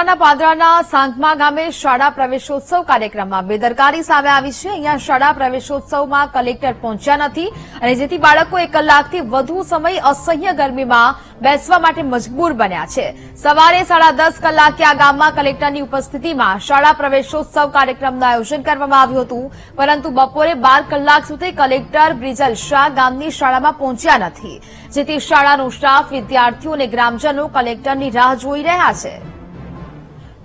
વડોદરાના પાદરાના સાંગમા ગામે શાળા પ્રવેશોત્સવ કાર્યક્રમમાં બેદરકારી સામે આવી છે. અહીંયા શાળા પ્રવેશોત્સવમાં કલેક્ટર પહોંચ્યા નથી અને જેથી બાળકો એક કલાકથી વધુ સમય અસહ્ય ગરમીમાં બેસવા માટે મજબૂર બન્યા છે. સવારે સાડા દસ કલાકે આ ગામમાં કલેક્ટરની ઉપસ્થિતિમાં શાળા પ્રવેશોત્સવ કાર્યક્રમનું આયોજન કરવામાં આવ્યું હતું. પરંતુ બપોરે બાર કલાક સુધી કલેક્ટર બ્રિજલ શાહ ગામની શાળામાં પહોંચ્યા નથી. જેથી શાળાનો સ્ટાફ વિદ્યાર્થીઓ અને ગ્રામજનો કલેક્ટરની રાહ જોઈ રહ્યા છે.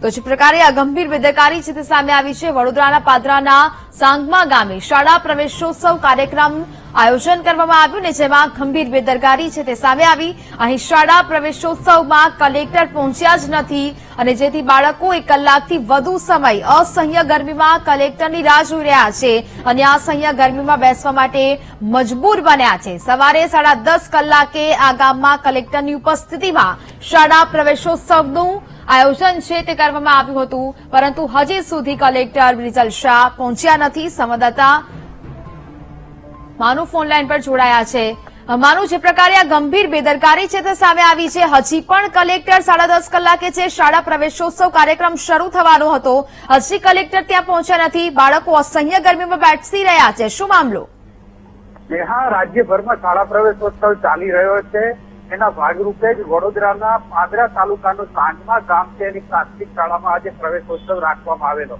તો જે પ્રકારે આ ગંભીર બેદરકારી છે તે સામે આવી છે. વડોદરાના પાદરાના સાંગમા ગામે શાળા પ્રવેશોત્સવ કાર્યક્રમ આયોજન કરવામાં આવ્યું ને જેમાં ગંભીર બેદરકારી છે તે સામે આવી. અહીં શાળા પ્રવેશોત્સવમાં કલેક્ટર પહોંચ્યા જ નથી અને જેથી બાળકો એક કલાકથી વધુ સમય અસહ્ય ગરમીમાં કલેક્ટરની રાહ જોઈ રહ્યા છે અને આ અસહ્ય ગરમીમાં બેસવા માટે મજબૂર બન્યા છે. સવારે સાડા દસ કલાકે આ ગામમાં કલેક્ટરની ઉપસ્થિતિમાં શાળા પ્રવેશોત્સવનું આયોજન છે તે કરવામાં આવ્યું હતું, પરંતુ હજી સુધી કલેક્ટર બ્રિજલ શાહ પહોંચ્યા નથી. સંવાદદાતા માનુ ફોન લાઈન પર જોડાયા છે. માનુ, જે પ્રકારે આ ગંભીર બેદરકારી છે તે સામે આવી છે. હજી પણ કલેક્ટર સાડા દસ કલાકે છે. શાળા પ્રવેશોત્સવ કાર્યક્રમ શરૂ થવાનો હતો. હજી કલેક્ટર ત્યાં પહોંચ્યા નથી. બાળકો અસહ્ય ગરમીમાં બેઠી રહ્યા છે. શું મામલો? હા રાજ્યભરમાં શાળા પ્રવેશોત્સવ ચાલી રહ્યો છે. એના ભાગરૂપે જ વડોદરાના પાદરા તાલુકાનો સાંજમા ગામ છે એની પ્રાથમિક શાળામાં આજે પ્રવેશોત્સવ રાખવામાં આવેલો.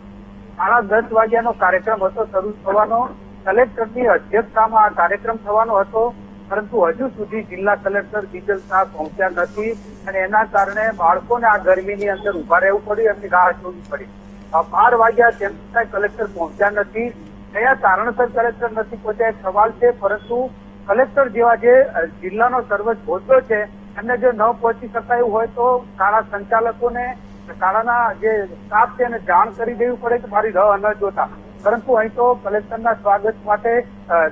સાડા દસ વાગ્યાનો કાર્યક્રમ હતો, શરૂ થવાનો. કલેક્ટરની અધ્યક્ષતામાં આ કાર્યક્રમ થવાનો હતો, પરંતુ હજુ સુધી જિલ્લા કલેક્ટર બીજલ શાહ પહોંચ્યા નથી અને એના કારણે બાળકોને આ ગરમીની અંદર ઊભા રહેવું પડ્યું, એમની રાહ જોવી પડી. બાર વાગ્યા તેમ છતાં કલેક્ટર પહોંચ્યા નથી. કયા કારણસર કલેક્ટર નથી પહોંચ્યા સવાલ છે, પરંતુ કલેક્ટર જેવા જે જિલ્લાનો સર્વોચ્ચ હોદ્દો છે, એમને જો ન પહોંચી શકાયું હોય તો શાળા સંચાલકોને, શાળાના જે સ્ટાફ છે એને જાણ કરી દેવી પડે કે મારી રહ ન જોતા. પરંતુ અહીં તો કલેક્ટરના સ્વાગત માટે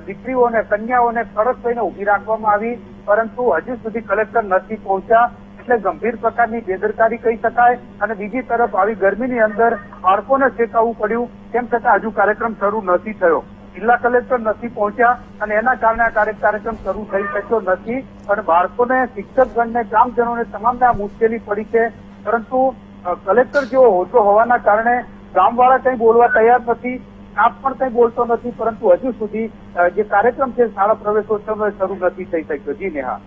દીકરીઓને, કન્યાઓને કડક થઈને ઊભી રાખવામાં આવી, પરંતુ હજુ સુધી કલેક્ટર નથી પહોંચ્યા, એટલે ગંભીર પ્રકારની બેદરકારી કહી શકાય અને બીજી તરફ આવી ગરમીની અંદર બાળકોને શેકાવવું પડ્યું, તેમ છતાં હજુ કાર્યક્રમ શરૂ નથી થયો. જિલ્લા કલેક્ટર નથી પહોંચ્યા અને એના કારણે આ કાર્યક્રમ શરૂ થઈ શક્યો નથી. અને બાળકોને, શિક્ષકગણને, ગ્રામજનોને તમામને આ મુશ્કેલી પડી છે. પરંતુ કલેક્ટર જેવો હોદ્દો હોવાના કારણે ગામવાળા કંઈ બોલવા તૈયાર નથી. આપ પણ કંઈ બોલતો નથી. પરંતુ હજુ સુધી જે કાર્યક્રમ છે, શાળા પ્રવેશોત્સવ શરૂ નથી થઈ શક્યો. જી નેહા.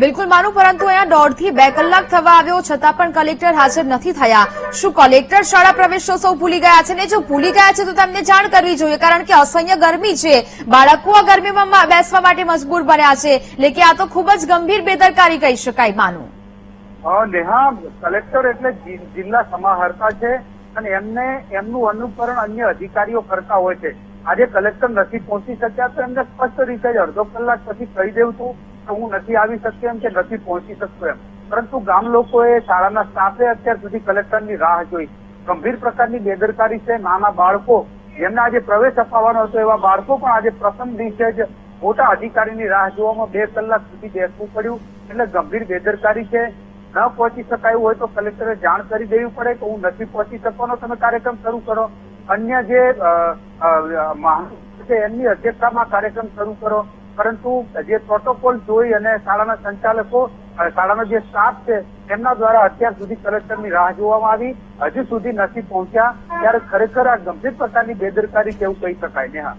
બિલકુલ માનું, પરંતુ અહીંયા દોઢથી બે કલાક થવા આવ્યો, છતાં પણ કલેક્ટર હાજર નથી થયા. શું કલેક્ટર શાળા પ્રવેશોત્સવ ભૂલી ગયા છે ને? જો ભૂલી ગયા છે તો તેમને જાણ કરવી જોઈએ, કારણ કે અસહ્ય ગરમી છે. બાળકો આ ગરમીમાં બેસવા માટે મજબૂર બન્યા છે. એટલે કે આ તો ખૂબ જ ગંભીર બેદરકારી કહી શકાય, માનું. નેહા, કલેક્ટર એટલે જિલ્લા સમાહર્તા છે અને એમને, એમનું અનુકરણ અન્ય અધિકારીઓ કરતા હોય છે. આજે કલેક્ટર નથી પહોંચી શક્યા તો એમને સ્પષ્ટ રીતે અડધો કલાક પછી કહી દેવું કે હું નથી આવી શકતો એમ કે નથી પહોંચી શકતો એમ. પરંતુ ગામ લોકોએ શાળાના સ્ટાફે અત્યાર સુધી કલેક્ટરની રાહ જોઈ. ગંભીર પ્રકારની બેદરકારી છે નાના બાળકો. જેમને આજે પ્રવેશ અપાવવાનો હતો એવા બાળકો પણ આજે પ્રથમ દિવસે જ મોટા અધિકારીની રાહ જોવામાં બે કલાક સુધી બેસવું પડ્યું. એટલે ગંભીર બેદરકારી છે. ન પહોંચી શકાયું હોય તો કલેક્ટરે જાણ કરી દેવી પડે કે હું નથી પહોંચી શકવાનો. તમે કાર્યક્રમ શરૂ કરો. અન્ય જે છે એમની અધ્યક્ષતામાં કાર્યક્રમ શરૂ કરો. પરંતુ જે પ્રોટોકોલ જોઈ અને શાળાના સંચાલકો શાળાનો જે સ્ટાફ છે, એમના દ્વારા અત્યાર સુધી કલેક્ટરની રાહ જોવામાં આવી. હજુ સુધી નથી પહોંચ્યા. ત્યારે ખરેખર આ ગંભીર પ્રકારની બેદરકારી કેવું કહી શકાય નેહા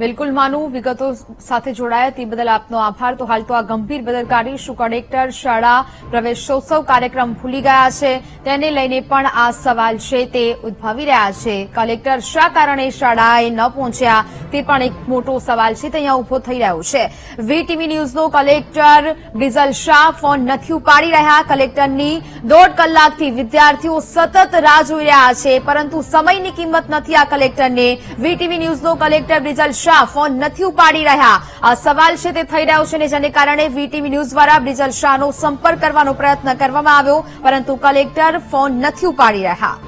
બિલકુલ માનું, વિગતો સાથે જોડાયા, તે બદલ આપનો આભાર. તો હાલ તો આ ગંભીર બેદરકારી શું કલેક્ટર શાળા પ્રવેશોત્સવ કાર્યક્રમ ભૂલી ગયા છે. તેને લઈને પણ આ સવાલ છે, તે ઉદભવી રહ્યા છે. કલેક્ટર શા કારણે શાળાએ ન પહોંચ્યા, તે પણ એક મોટો સવાલ છે, તે અહીંયા ઊભો થઈ રહ્યો છે. વીટીવી ન્યૂઝનો કલેક્ટર બ્રિઝલ શાહ ફોન નથી ઉપાડી રહ્યા. કલેક્ટરની દોઢ કલાકથી વિદ્યાર્થીઓ સતત રાહ જોઈ રહ્યા છે, પરંતુ સમયની કિંમત નથી આ કલેક્ટરને. વીટીવી ન્યૂઝનો કલેક્ટર બ્રિજલ શાહ ફોન નથી ઉપાડી રહ્યા. આ સવાલ છે તે થઈ રહ્યો છે ને જેને કારણે વીટીવી ન્યૂઝ દ્વારા બ્રિજલ શાહનો સંપર્ક કરવાનો પ્રયત્ન કરવામાં આવ્યો, પરંતુ કલેક્ટર ફોન નથી ઉપાડી રહ્યા.